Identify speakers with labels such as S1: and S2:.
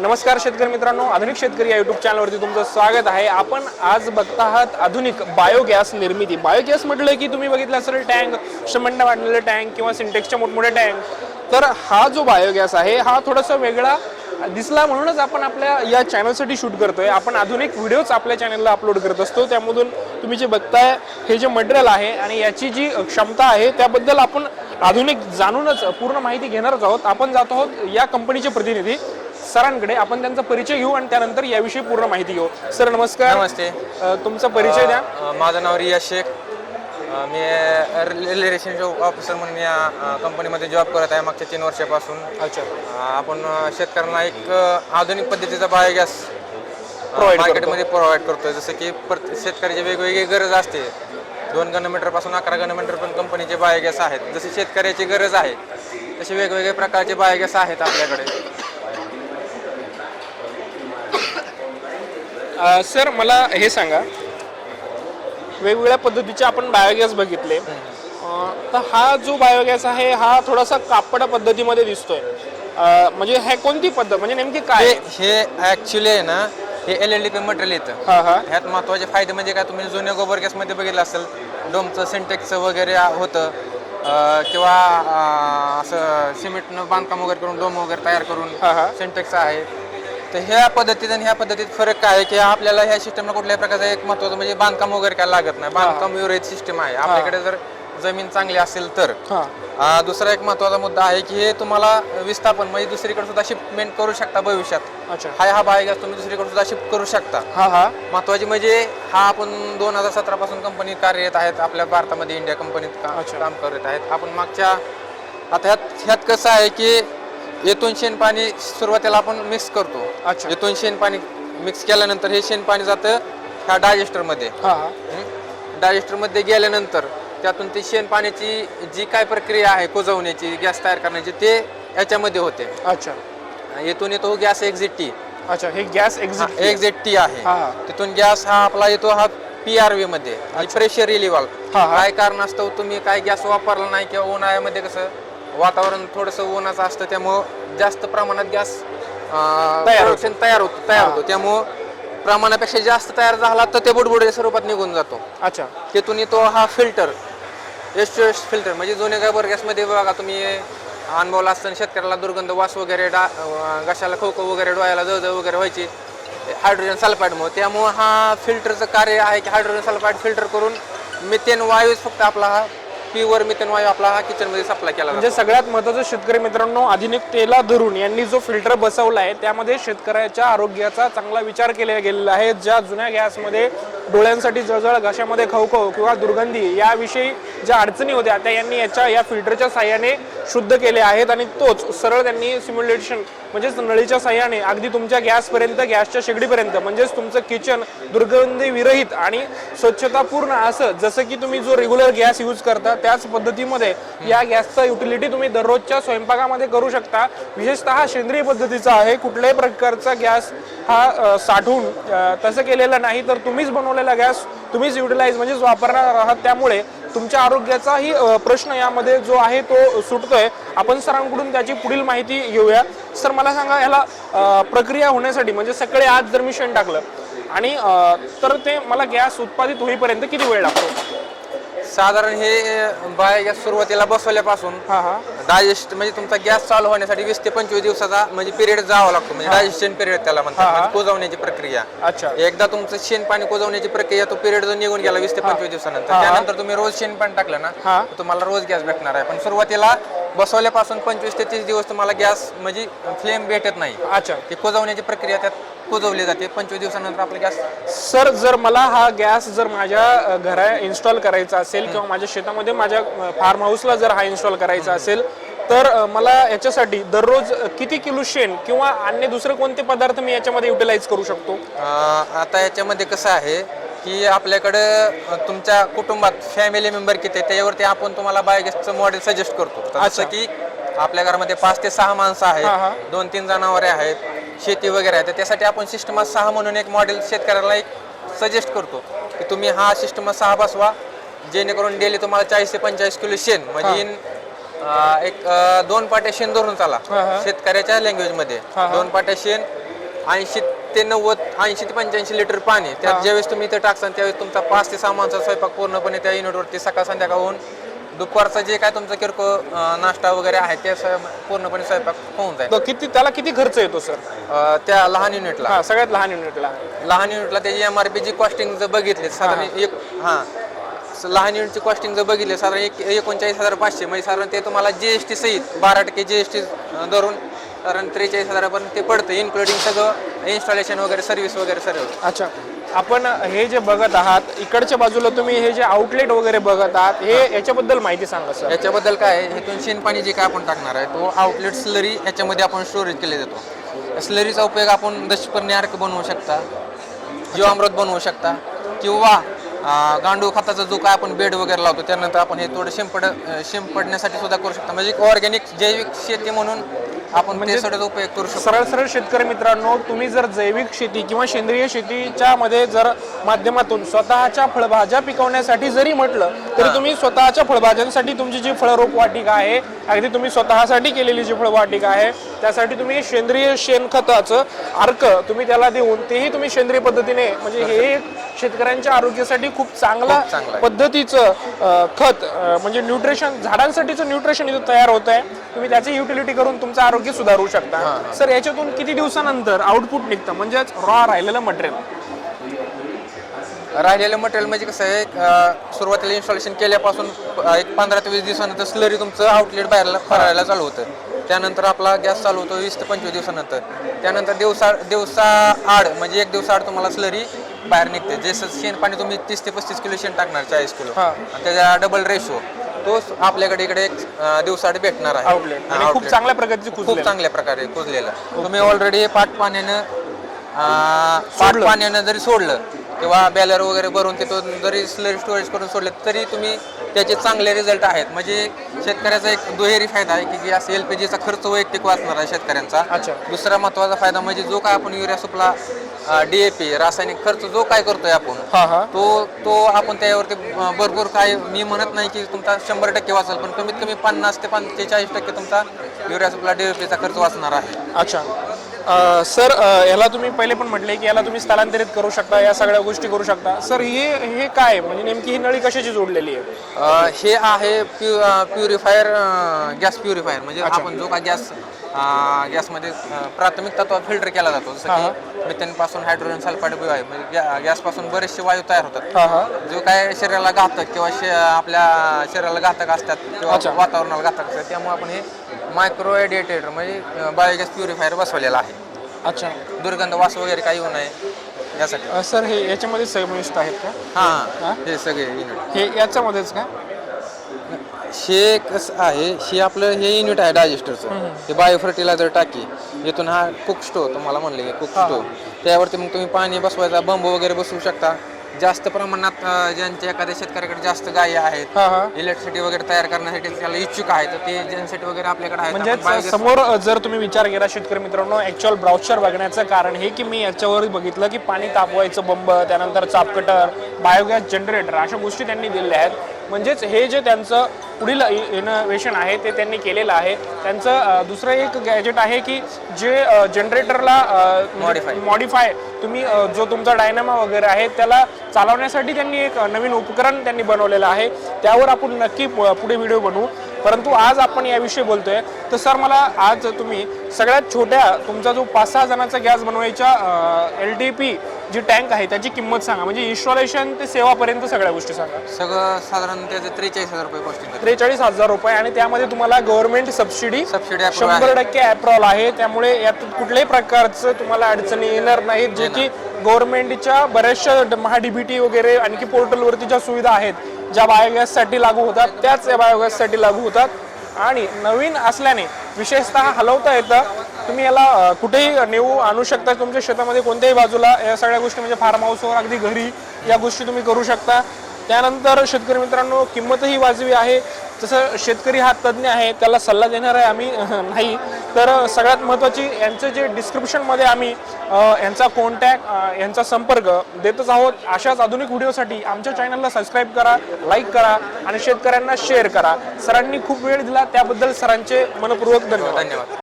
S1: नमस्कार शेतकरी मित्रांनो आधुनिक शेतकरी या युट्यूब चॅनलवरती तुमचं स्वागत आहे. आपण आज बघत आहात आधुनिक बायोगॅस निर्मिती. बायोगॅस म्हटलं की तुम्ही बघितलं असेल टँक शमंड वाढलेलं टँक किंवा सिंटेक्सच्या मोठमोठे टँक. तर हा जो बायोगॅस आहे हा थोडासा वेगळा दिसला म्हणूनच आपण आपल्या या चॅनलसाठी शूट करतोय. आपण आधुनिक व्हिडिओज आपल्या चॅनलला अपलोड करत असतो. त्यामधून तुम्ही जे बघताय हे जे मटेरियल आहे आणि याची जी क्षमता आहे त्याबद्दल आपण आधुनिक जाणूनच पूर्ण माहिती घेणारच आहोत. आपण जातो आहोत या कंपनीचे प्रतिनिधी. सरांकडे आपण त्यांचा परिचय घेऊ आणि त्यानंतर याविषयी पूर्ण माहिती घेऊ. सर नमस्कार.
S2: नमस्ते.
S1: अ, तुमचा परिचय द्या.
S2: अ, माझं नाव रिया शेख. अ, मी रिलेशनशिप ऑफिसर म्हणून या अ, कंपनीमध्ये जॉब करत आहे मागच्या तीन वर्षापासून.
S1: अच्छा.
S2: अ, आपण अ, शेतकऱ्यांना एक अ, आधुनिक पद्धतीचा बायोगॅस
S1: Provide
S2: मार्केटमध्ये प्रोव्हाइड करतोय. जसं की प्रत शेतकऱ्याची वेगवेगळी गरज असते. दोन घनमीटरपासून अकरा घनमीटर पण कंपनीचे बायोगॅस आहेत. जशी शेतकऱ्याची गरज आहे तसे वेगवेगळे प्रकारचे बायोगॅस आहेत आपल्याकडे.
S1: अ, सर मला हे सांगा. वेगवेगळ्या पद्धतीचे आपण बायोगॅस बघितले. अ, तर हा जो बायोगॅस आहे हा थोडासा कापड पद्धतीमध्ये दिसतोय. अ, म्हणजे हे कोणती पद्धत म्हणजे नेमकी काय?
S2: हे
S1: आहे?
S2: हे ॲक्च्युली आहे ना हे L L D P material येतं
S1: हा हा.
S2: ह्यात महत्त्वाचे फायदे म्हणजे काय तुम्ही जुन्या गोबर गॅसमध्ये बघितलं असेल डोमचं सिंटेक्सचं वगैरे होतं. अं, किंवा अं, असं सिमेंटनं बांधकाम वगैरे करून डोम वगैरे तयार
S1: हा, हा.
S2: करून सिंटेक्स आहे. तर ह्या पद्धतीत आणि ह्या पद्धतीत फरक काय आहे की आपल्याला ह्या सिस्टमला कुठल्याही प्रकारचा एक महत्वाचं म्हणजे बांधकाम वगैरे काय लागत नाही. बांधकाम विरहित सिस्टम आहे. आपल्याकडे जर जमीन चांगली असेल तर.
S1: हा.
S2: दुसरा एक महत्त्वाचा मुद्दा आहे की हे तुम्हाला विस्थापन म्हणजे दुसरीकडे सुद्धा शिपमेंट करू शकता भविष्यात.
S1: अच्छा.
S2: हा हा बायोगॅस तुम्ही दुसरीकडे सुद्धा शिफ्ट करू शकता. महत्वाची म्हणजे हा आपण दोन हजार सतरा पासून कंपनीत कार्यरत आहेत. आपल्या भारतामध्ये इंडिया कंपनीत. काम करत आहेत. आपण मागच्या आता ह्यात ह्यात कसं आहे की येथून शेण पाणी सुरुवातीला आपण मिक्स करतो.
S1: अच्छा.
S2: येथून शेण पाणी मिक्स केल्यानंतर हे शेण पाणी जातं ह्या डायजेस्टरमध्ये.
S1: हा. हा?
S2: डायजेस्टरमध्ये गेल्यानंतर त्यातून ती शेण पाण्याची जी काय प्रक्रिया आहे कुजवण्याची गॅस तयार करण्याची ते याच्यामध्ये होते.
S1: अच्छा.
S2: येथून येतो गॅस एक्झिट टी
S1: अच्छा हे गॅस एक्झिट
S2: एक्झिट टी आहे.
S1: हा, हा.
S2: तिथून गॅस हा आपला येतो हा पी आर व्ही मध्ये. प्रेशर रिलिव्हल
S1: हा, हा.
S2: काय कारण असतं तुम्ही काय गॅस वापरला नाही किंवा उन्हाळ्यामध्ये कसं? वातावरण थोडंसं उन्हाचं असतं त्यामुळं जास्त प्रमाणात गॅस
S1: तयार होतो.
S2: तयार होतो तयार होतो. त्यामुळं प्रमाणापेक्षा जास्त तयार झाला तर ते बुडबुडे स्वरूपात निघून जातो.
S1: अच्छा.
S2: तिथून येतो हा फिल्टर एस एस फिल्टर म्हणजे जुन्या गाबर गॅसमध्ये बघा तुम्ही अनुभवला असताना शेतकऱ्याला दुर्गंध वास वगैरे डा घशाला खोको वगैरे डोळ्याला जळजळ वगैरे व्हायची हायड्रोजन सल्फाईडमुळे त्यामुळे हा फिल्टरचं कार्य आहे की हायड्रोजन सल्फाईड फिल्टर करून मिथेन वायूच फक्त आपला हा प्युअर मिथेन वायू आपला हा किचनमध्ये सप्लाय केला
S1: म्हणजे सगळ्यात महत्वाचं शेतकरी मित्रांनो आधुनिकतेला धरून यांनी जो फिल्टर बसवला आहे त्यामध्ये शेतकऱ्याच्या आरोग्याचा चांगला विचार केला गेलेला आहे. ज्या जुन्या गॅसमध्ये डोळ्यांसाठी जळजळ घशामध्ये खवखव किंवा दुर्गंधी याविषयी ज्या अडचणी होत्या त्या यांनी याच्या या फिल्टरच्या साह्याने शुद्ध केले आहेत आणि तोच सरळ त्यांनी सिम्युलेशन म्हणजेच नळीच्या साह्याने अगदी तुमच्या गॅसपर्यंत गॅसच्या शेगडीपर्यंत म्हणजेच तुमचं किचन दुर्गंधी विरहित आणि स्वच्छतापूर्ण असं जसं की तुम्ही जो रेग्युलर गॅस यूज करता त्याच पद्धतीमध्ये या गॅसचा युटिलिटी तुम्ही दररोजच्या स्वयंपाकामध्ये करू शकता. विशेषतः सेंद्रिय पद्धतीचा आहे कुठल्याही प्रकारचा गॅस हा साठवून तसं केलेलं नाही तर तुम्हीच बनवलेला गॅस तुम्हीच युटिलाइज म्हणजेच वापरणार आहात. त्यामुळे तुमच्या आरोग्याचाही प्रश्न यामध्ये जो आहे तो सुटतोय. आपण सरांकडून त्याची पुढील माहिती घेऊया. सर मला सांगा याला अ, प्रक्रिया होण्यासाठी म्हणजे सकाळी आज जर मी शेण टाकलं आणि तर ते मला गॅस उत्पादित होईपर्यंत किती वेळ लागतो?
S2: साधारण हे बायोगॅस सुरुवातीला बसवल्यापासून
S1: हा हा.
S2: डायजेस्ट म्हणजे तुमचा गॅस चालू होण्यासाठी वीस ते पंचवीस दिवसाचा म्हणजे पिरियड जावा लागतो. म्हणजे डायजेशन पिरियड त्याला म्हणतात. म्हणजे कोजवण्याची प्रक्रिया.
S1: अच्छा.
S2: एकदा तुमचं शेण पाणी कोजवण्याची प्रक्रिया तो पिरियड जो निघून गेला वीस ते पंचवीस दिवसानंतर. त्यानंतर तुम्ही रोज शेण पाणी टाकलं ना तुम्हाला रोज गॅस भेटणार आहे. पण सुरुवातीला बसवल्यापासून पंचवीस ते तीस दिवस तुम्हाला गॅस म्हणजे फ्लेम भेटत नाही.
S1: अच्छा.
S2: ती कोजवण्याची प्रक्रिया त्यात कोजवली जाते. पंचवीस दिवसानंतर आपला गॅस
S1: सर जर मला हा गॅस जर माझ्या घरा इन्स्टॉल करायचा असेल किंवा माझ्या शेतामध्ये माझ्या फार्म हाऊसला जर हा इन्स्टॉल करायचा असेल तर मला याच्यासाठी दररोज किती किलो शेण किंवा अन्य दुसरे कोणते पदार्थ मी याच्यामध्ये युटिलाइज करू शकतो?
S2: आता याच्यामध्ये कसं आहे की आपल्याकडे तुमच्या कुटुंबात फॅमिली मेंबर किती आहे त्याच्यावरती आपण तुम्हाला बायोगॅसचं मॉडेल सजेस्ट करतो. जसं की आपल्या घरामध्ये पाच ते सहा माणसं. आहेत दोन तीन जनावरे आहेत शेती वगैरे आहे तर त्यासाठी आपण सिस्टम सहा म्हणून एक मॉडेल शेतकऱ्याला एक सजेस्ट करतो की तुम्ही हा सिस्टम सहा बसवा जेणेकरून डेली तुम्हाला चाळीस ते पंचेचाळीस किलो शेण म्हणजे अं, एक दोन पाट्या शेण धरून चाला. शेतकऱ्याच्या
S1: लँग्वेजमध्ये.
S2: दोन पाट्या शेण ऐंशी ते नव्वद ऐंशी ते पंच्याऐंशी लिटर पाणी त्यात ज्यावेळेस तुम्ही इथे टाकसान त्यावेळेस तुमचा पाच ते सहा माणसाचा स्वयंपाक पूर्णपणे त्या युनिटवरती सकाळ संध्याकाळ होऊन दुपारचा जे काय तुमचा किरकोळ अं, नाश्ता वगैरे आहे ते स्वयं- पूर्णपणे स्वयंपाक होऊन जाईल.
S1: तर किती त्याला किती खर्च येतो सर?
S2: अं, त्या लहान युनिटला.
S1: हा सगळ्यात लहान युनिटला.
S2: लहान युनिटला त्याची एम आर पी ची कॉस्टिंग जर बघितली साधारण एक हा. स- लहान युनिटची कॉस्टिंग जर बघितली साधारण एक एकोणचाळीस हजार पाचशे म्हणजे साधारण ते तुम्हाला जीएसटी सहित बारा टक्के जीएसटी धरून साधारण त्रेचाळीस हजारापर्यंत ते पडतं इन्क्लुडिंग सगळं इन्स्टॉलेशन वगैरे सर्व्हिस वगैरे सर्व.
S1: अच्छा. आपण हे जे बघत आहात इकडच्या बाजूला तुम्ही हे जे आउटलेट वगैरे बघत आहात हे याच्याबद्दल माहिती सांगा सर.
S2: याच्याबद्दल काय आहे? हेतून शेणपाणी जे काय आपण टाकणार आहे तो आउटलेट स्लरी याच्यामध्ये आपण स्टोरेज केले जातो. स्लरीचा उपयोग आपण दशपर्णी अर्क बनवू शकता जीवामृत बनवू शकता किंवा अं, गांडूळ खताचा जो काय आपण बेड वगैरे लावतो त्यानंतर आपण हे थोडं शिंपड अं, शिंपडण्यासाठी सुद्धा करू शकता. म्हणजे ऑर्गॅनिक जैविक शेती म्हणून आपण ते सुद्धा उपयोग करू शकतो.
S1: सरळ सरळ शेतकरी मित्रांनो तुम्ही जर जैविक शेती किंवा सेंद्रिय शेतीच्या मध्ये जर माध्यमातून स्वतःच्या फळभाज्या पिकवण्यासाठी जरी म्हटलं तरी तुम्ही स्वतःच्या फळभाज्यांसाठी तुमची जी फळरोप वाटिका आहे अगदी तुम्ही स्वतःसाठी केलेली जी फळवाटिका आहे त्यासाठी तुम्ही सेंद्रिय शेणखताचं अर्क तुम्ही त्याला देऊन तेही तुम्ही सेंद्रिय पद्धतीने म्हणजे हे शेतकऱ्यांच्या आरोग्यासाठी खूप चांगला
S2: खूप चांगलं आहे.
S1: पद्धतीचं अ, खत अ, म्हणजे न्यूट्रिशन झाडांसाठीचं न्यूट्रिशन इथं तयार होत आहे तुम्ही त्याची युटिलिटी करून तुमचं आरोग्य सुधारू शकता. सर याच्यातून किती दिवसानंतर आउटपुट निघतं? म्हणजेच रॉ राहिलेलं मटेरियल
S2: राहिलेलं मटेरियल म्हणजे कसं आहे अं, सुरुवातीला इन्स्टॉलेशन केल्यापासून अं, एक पंधरा ते वीस दिवसानंतर स्लरी तुमचं आउटलेट बाहेरला भरायला चालू होतं. त्यानंतर आपला गॅस चालू होतो वीस ते पंचवीस दिवसानंतर. त्यानंतर दिवसा दिवसा आड म्हणजे एक दिवसा आड तुम्हाला स्लरी बाहेर निघते. जसं शेण पाणी तुम्ही तीस ते पस्तीस किलो शेण टाकणार चाळीस किलो.
S1: हा.
S2: आणि त्याचा डबल रेशो तो आपल्याकडे इकडे एक अं, दिवसाआड भेटणार आहे.
S1: आउटलेट आणि खूप
S2: outlet.
S1: चांगल्या प्रकारची
S2: खूप
S1: कुजलेलं.
S2: चांगल्या प्रकारे कुजलेला. तुम्ही ऑलरेडी पाट पाण्यानं अं, पाट पाण्यानं जरी सोडलं किंवा बॅलर वगैरे भरून तिथून जरी स्लरी स्टोरेज करून सोडले तरी तुम्ही त्याचे चांगले रिझल्ट आहेत. म्हणजे शेतकऱ्याचा एक दुहेरी फायदा आहे की गॅस एल पी जीचा खर्च वैयक्तिक वाचणार आहे शेतकऱ्यांचा.
S1: अच्छा.
S2: दुसरा महत्त्वाचा फायदा म्हणजे जो काय आपण युरिया सुपला डीएपी रासायनिक खर्च जो काय करतोय आपण
S1: हा हा.
S2: तो तो आपण त्यावरती भरपूर काय मी म्हणत नाही की तुमचा शंभर टक्के वाचेल पण कमीत कमी पन्नास ते पंचेचाळीस टक्के तुमचा युरिया सुपला डीएपीचा खर्च वाचणार आहे.
S1: अच्छा. अ, सर अ, याला तुम्ही पहिले पण म्हटले की याला तुम्ही स्थलांतरित करू शकता या सगळ्या गोष्टी करू शकता. सर हे हे काय? म्हणजे नेमकी ही नळी कशाची जोडलेली आहे?
S2: अ, हे आहे प्यु प्युरिफायर गॅस प्युरिफायर म्हणजे आपण जो का गॅस गॅसमध्ये प्राथमिक तत्व फिल्टर केला जातो. जसं की मिथेन पासून हायड्रोजन सल्फाईड आहे म्हणजे गॅसपासून बरेचसे वायू तयार होतात. जो काय शरीराला घातक किंवा आपल्या शरीराला घातक असतात किंवा. वातावरणाला घातक असतात त्यामुळे आपण हे मायक्रो एडिएटेड म्हणजे बायोगॅस प्युरिफायर बसवलेला आहे.
S1: अच्छा.
S2: दुर्गंध वास वगैरे काही होऊ नये यासाठी.
S1: सर हे याच्यामध्ये समाविष्ट आहेत का?
S2: हां हे? सगळे युनिट
S1: हे याच्यामध्येच का?
S2: हे कसं आहे हे आपलं हे युनिट आहे डायजेस्टरचं हे बायो फर्टिलायझर टाकी इथून हा कुक स्टो तुम्हाला म्हणले की कुक स्टो त्यावरती मग तुम्ही पाणी बसवायचा बंब वगैरे बसवू शकता. जास्त प्रमाणात अं, ज्यांच्या एखाद्या शेतकऱ्याकडे जास्त गायी आहेत
S1: हा हा.
S2: इलेक्ट्रिसिटी वगैरे तयार करण्यासाठी त्याला इच्छुक आहे तर ते जनसेट वगैरे आपल्याकडे आहेत
S1: म्हणजे
S2: biogas-
S1: समोर जर तुम्ही विचार केला शेतकरी मित्रांनो ऍक्च्युअल ब्राउचर बघण्याचं कारण हे की मी याच्यावर बघितलं की पाणी तापवायचं बंब त्यानंतर चापकटर बायोगॅस जनरेटर अशा गोष्टी त्यांनी दिलेल्या आहेत. म्हणजेच हे जे त्यांचं पुढील इनोव्हेशन आहे ते त्यांनी केलेलं आहे. त्यांचं दुसरं एक गॅजेट आहे की जे जनरेटरला
S2: Modify.
S1: मॉडीफाय तुम्ही जो तुमचा डायनामा वगैरे आहे त्याला चालवण्यासाठी त्यांनी एक नवीन उपकरण त्यांनी बनवलेलं आहे. त्यावर आपण नक्की पुढे व्हिडिओ बनवू. परंतु आज आपण याविषयी बोलतोय. तर सर मला आज तुम्ही सगळ्यात छोट्या तुमचा जो पाच सहा जणांचा गॅस बनवायच्या L D P G tank आहे त्याची किंमत सांगा. म्हणजे इन्स्टॉलेशन ते सेवापर्यंत सगळ्या गोष्टी सांगा.
S2: सगळं साधारण त्याचं त्रेचाळीस हजार रुपये कॉस्टिंग
S1: त्रेचाळीस हजार रुपये आणि त्यामध्ये तुम्हाला गव्हर्नमेंट सबसिडी
S2: सबसिडी
S1: शंभर टक्के ॲप्रॉल आहे. त्यामुळे यात कुठल्याही प्रकारचं तुम्हाला अडचणी येणार नाहीत जे की गव्हर्नमेंटच्या बऱ्याचशा महाडीबीटी वगैरे आणखी पोर्टलवरती ज्या सुविधा आहेत ज्या बायोगॅससाठी लागू होतात त्याच या बायोगॅससाठी लागू होतात. आणि नवीन असल्याने विशेषतः हलवता येतं तुम्ही याला कुठेही नेऊ आणू शकता. तुमच्या शेतामध्ये कोणत्याही बाजूला या सगळ्या गोष्टी म्हणजे फार्म हाऊसवर अगदी घरी या गोष्टी तुम्ही करू शकता. त्यानंतर शेतकरी मित्रांनो किंमतही वाजवी आहे. जसं शेतकरी हा तज्ज्ञ आहे त्याला सल्ला देणार आहे आम्ही नाही. तर सगळ्यात महत्त्वाची यांचं जे डिस्क्रिप्शनमध्ये आम्ही यांचा कॉन्टॅक्ट यांचा संपर्क देतच आहोत. अशाच आधुनिक व्हिडिओसाठी आमच्या चॅनलला सबस्क्राईब करा लाईक करा आणि शेतकऱ्यांना शेअर करा. सरांनी खूप वेळ दिला त्याबद्दल सरांचे मनपूर्वक धन्यवाद.
S2: धन्यवाद.